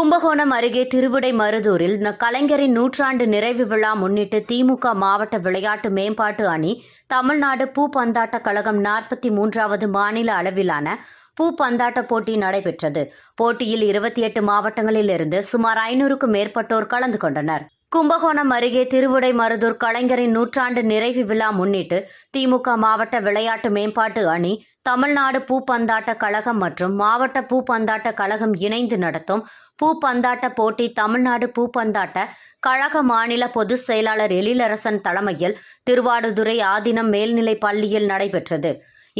கும்பகோணம் அருகே திருவிடை மருதூரில் கலைஞரின் நூற்றாண்டு நிறைவு விழா முன்னிட்டு திமுக மாவட்ட விளையாட்டு மேம்பாட்டு அணி தமிழ்நாடு பூப்பந்தாட்ட கழகம் நாற்பத்தி மூன்றாவது மாநில அளவிலான பூப்பந்தாட்ட போட்டி நடைபெற்றது. போட்டியில் இருபத்தி எட்டு மாவட்டங்களிலிருந்து சுமார் ஐநூறுக்கும் மேற்பட்டோர் கலந்து கொண்டனர். கும்பகோணம் அருகே திருவுடை மருதூர் கலைஞரின் நூற்றாண்டு நிறைவு விழா முன்னிட்டு திமுக மாவட்ட விளையாட்டு மேம்பாட்டு அணி தமிழ்நாடு பூப்பந்தாட்ட கழகம் மற்றும் மாவட்ட பூப்பந்தாட்ட கழகம் இணைந்து நடத்தும் பூப்பந்தாட்ட போட்டி தமிழ்நாடு பூப்பந்தாட்ட கழக மாநில பொதுச் செயலாளர் எழிலரசன் தலைமையில் திருவாடுதுறை ஆதினம் மேல்நிலைப் பள்ளியில் நடைபெற்றது.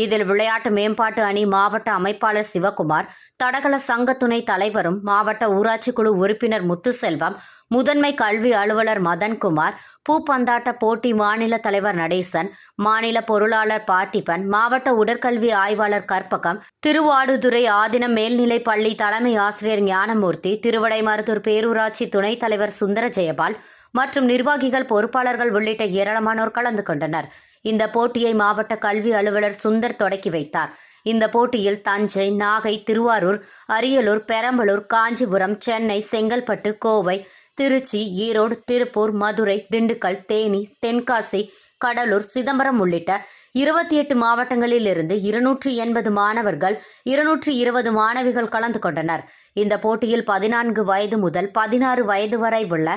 இதில் விளையாட்டு மேம்பாட்டு அணி மாவட்ட அமைப்பாளர் சிவகுமார் தடகள சங்க துணை தலைவரும் மாவட்ட ஊராட்சி குழு உறுப்பினர் முத்துசெல்வம் முதன்மை கல்வி அலுவலர் மதன்குமார் பூப்பந்தாட்ட போட்டி மாநில தலைவர் நடேசன் மாநில பொருளாளர் பார்த்திபன் மாவட்ட உடற்கல்வி ஆய்வாளர் கற்பகம் திருவாடுதுறை ஆதினம் மேல்நிலைப் பள்ளி தலைமை ஆசிரியர் ஞானமூர்த்தி திருவடைமருத்தூர் பேரூராட்சி துணைத் தலைவர் சுந்தர ஜெயபால் மற்றும் நிர்வாகிகள் பொறுப்பாளர்கள் உள்ளிட்ட ஏராளமானோர் கலந்து கொண்டனர். இந்த போட்டியை மாவட்ட கல்வி அலுவலர் சுந்தர் தொடக்கி வைத்தார். இந்த போட்டியில் தஞ்சை நாகை திருவாரூர் அரியலூர் பெரம்பலூர் காஞ்சிபுரம் சென்னை செங்கல்பட்டு கோவை திருச்சி ஈரோடு திருப்பூர் மதுரை திண்டுக்கல் தேனி தென்காசி கடலூர் சிதம்பரம் உள்ளிட்ட இருபத்தி எட்டு மாவட்டங்களிலிருந்து இருநூற்றி எண்பது மாணவர்கள் இருநூற்றி இருபது மாணவிகள் கலந்து கொண்டனர். இந்த போட்டியில் பதினான்கு வயது முதல் பதினாறு வயது வரை உள்ள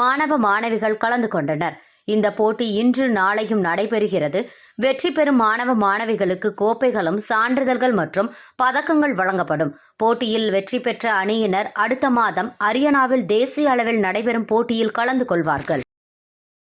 மாணவ மாணவிகள் கலந்து கொண்டனர். இந்த போட்டி இன்று நாளையும் நடைபெறுகிறது. வெற்றி பெறும் மாணவ மாணவிகளுக்கு கோப்பைகளும் சான்றிதழ்கள் மற்றும் பதக்கங்கள் வழங்கப்படும். போட்டியில் வெற்றி பெற்ற அணியினர் அடுத்த மாதம் அரியானாவில் தேசிய அளவில் நடைபெறும் போட்டியில் கலந்து கொள்வார்கள்.